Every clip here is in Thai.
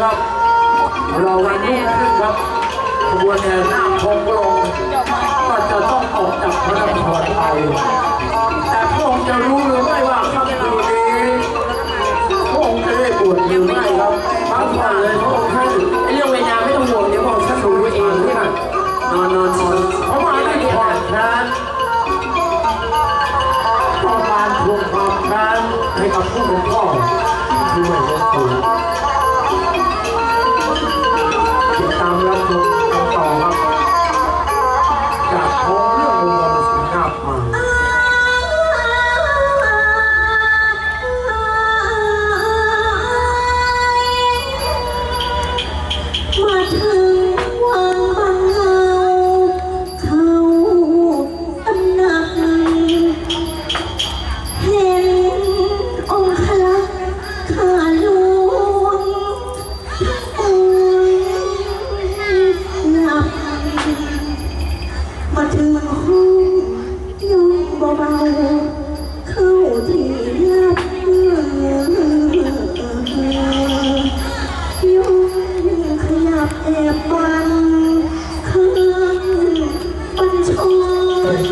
ครับ เราวันนี้ขึ้นครับขบวนแห่นาคพงลงก็จะต้องออกจากพระนครไปแต่พระองจะรู้หรือไม่ว่าค่ำคืนนี้พระองจะได้บวชหรือไม่ครับพักผ่อนเลย มาถึงห้องยงเบาๆเข้าที่ลับยงขยับแอบบันข้างบัญชร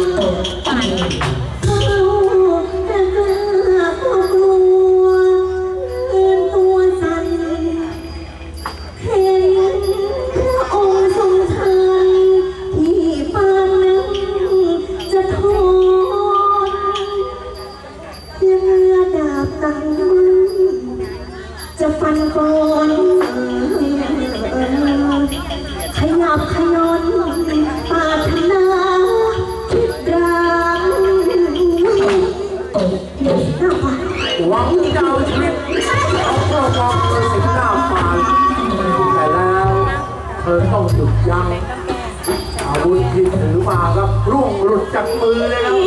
เข วังจะเอาชีวิตของพระองค์เป็นสิ่งหน้าฟานแต่แล้วเธอต้องหยุดยั้งอาวุธที่ถือมาครับร่วงหลุดจากมือเลยครับ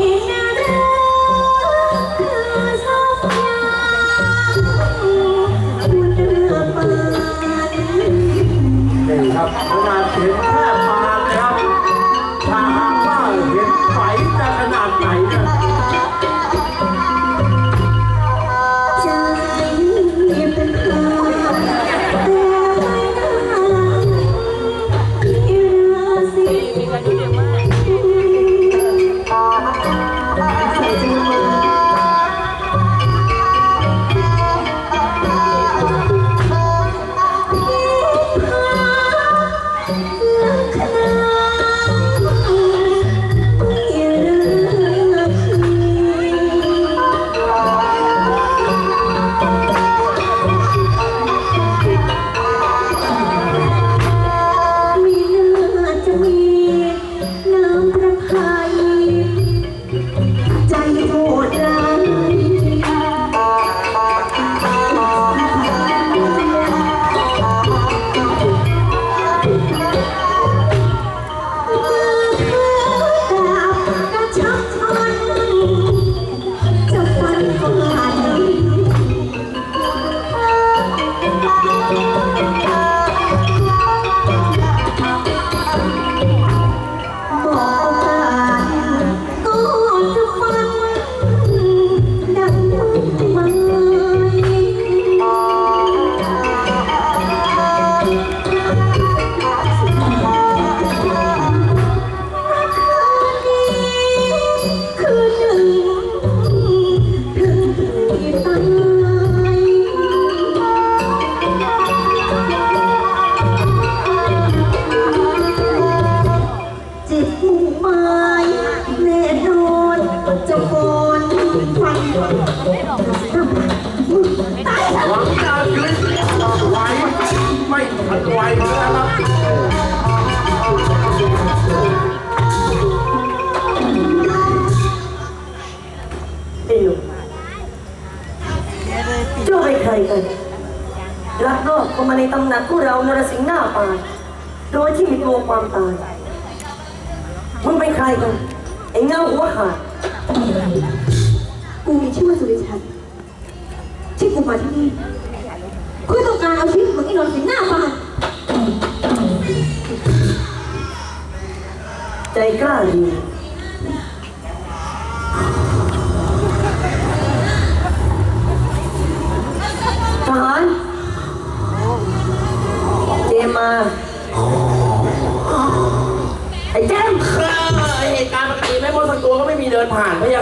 มาในตำหนักพวกเรานรสิงห์หน้าปานโดยที่มีตัวความตายมึงเป็นใครกันไอ้เงาหัวขาดกูมีชื่อว่าสุริชันที่กูมาที่นี่เพื่อต้องการเอาชีวิตมึงให้นอนสิงหน้าบ้านใจกล้าดี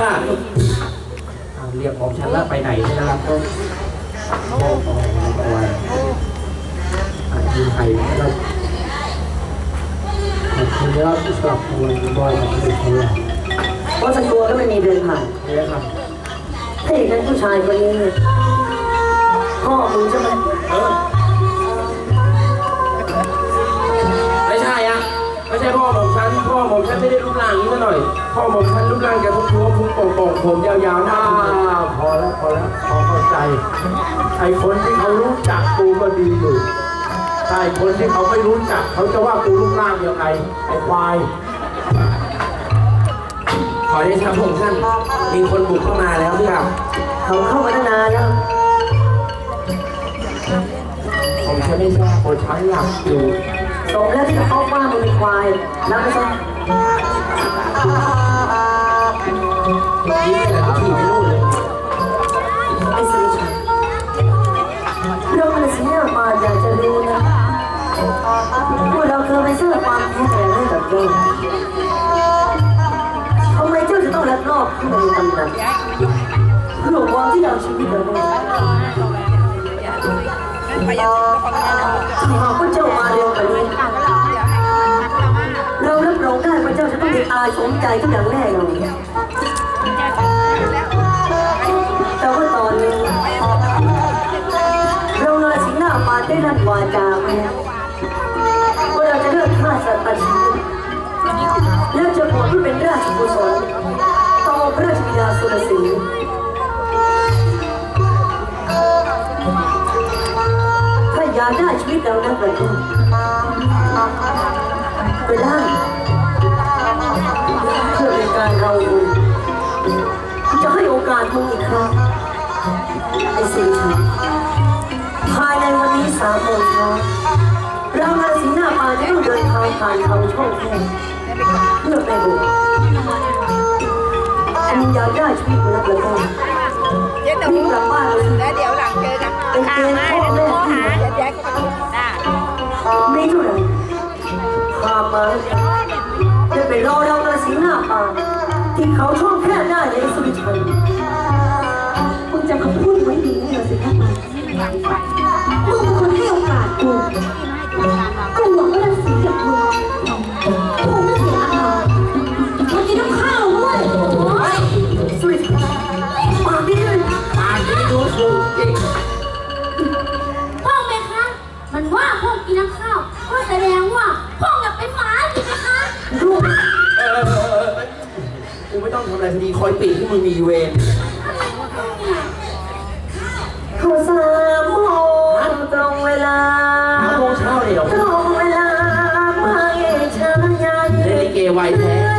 ผ่านพะยะค่ะอ้าเรียกของฉันแล้วไปไหนเนี่นะครับก็โอ้โหเอาไว้อะยิงใครแล้วคุณครับที่สนับสนุนบอยกับทุกคนเลยเพราะสักตัวก็ไม่มีเดินผ่านเนี่ยครับถ้าอย่างนั้นผู้ชายคนนี้พ่อมึงใช่ไหมเออไม่ใช่อะไม่ใช่พ่อของฉัน พ่อของฉันไม่ได้รูปร่างนี้ซะหน่อยพ่อของฉันรูปร่างแกทุกท้วมทุกโป่งๆผมยาวๆหน้าอ่าพอแล้วพอแล้วพอเข้าใจ ไอ้คนที่เขารู้จักกูก็ดีอยู่ถ้าไอ้คนที่เขาไม่รู้จัก เขาจะว่ากูรูปร่างยังไงไอ้ควาย ขอได้ครับผมท่าน มีคนบุกเข้ามาแล้วพี่ครับเขาเข้ามาตั้งนานแล้ว ผมฉันไม่ทราบคนฉันหลับอยู่ สมแล้วที่เขาว่ามึงเป็นควาย แล้วไม่ใช่ ยิ้มไปแล้วขี่ไปนู่นเลยไอ้สิริชัยเราเป็นสิ่งที่เรามาอยากจะรู้นะพว่าเราเคยไปสร้างความแข็งแกร่งให้กับเจ้าทำไมเจ้าจะต้องรักรอบเข้ามาในตำหนักเพื่อหวังที่เอาชีวิตเราได้ถ้าหากว่าเจ้ามาเร็วกว่านี้เรารับรองได้ว่าเจ้าจะต้องได้อาสมใจทุกอย่างแน่นอน แต่ว่าตอนนี้เรานรสิงหน้าปาได้นัดวาจาไว้ว่าเราจะเลิกฆ่าสัตว์ตัดชีวิตและจะบวชเพื่อเป็นราชกุศลต่อพระราชบิดาสุรศรีถ้าอยากได้ชีวิตเรานักประทุนไปได้เพื่อเป็นการเราจะให้โอกาสมึงอีกครั้ง ไอ้สิงชัยภายในวันนี้สามโมงเช้าเรานรสิงห์หน้าปานจะต้องเดินทางผ่านเขาช่องแคบเพื่อไปบุกอันนี้ยากได้ชีวิตนักเรียนเดี๋ยวหนูรีบกลับบ้านเลยแล้วเดี๋ยวหลังเจอกันเป็นเกณฑ์พ่อแม่ที่เดี๋ยวแจ๊คก็มาจ้ามีเท่าไหร่พามาจะไปรอเรานรสิงห์หน้าปาที่เขาช่อง คนให้โอกาสกูกูหวังว่าจะสีกับมึงกูไม่เสียอาหารมากินน้ำข้าวด้วยสุริปากดีเลยอ่านนี้รู้ถูกจริงพ่อไหมคะ มันว่าพ่อกินน้ำข้าวก็แสดงว่าพ่ออยากเป็นหมาสิไหมคะลูกเออกูไม่ต้องทำอะไรพอดีคอยปิดที่มึงมีเวร ขาสามโมงตรงเวลาห้าโมงเช้าเลยเหรอตรงเวลาไม่ช้าใหญ่ เล่นลิเกไวแท้เ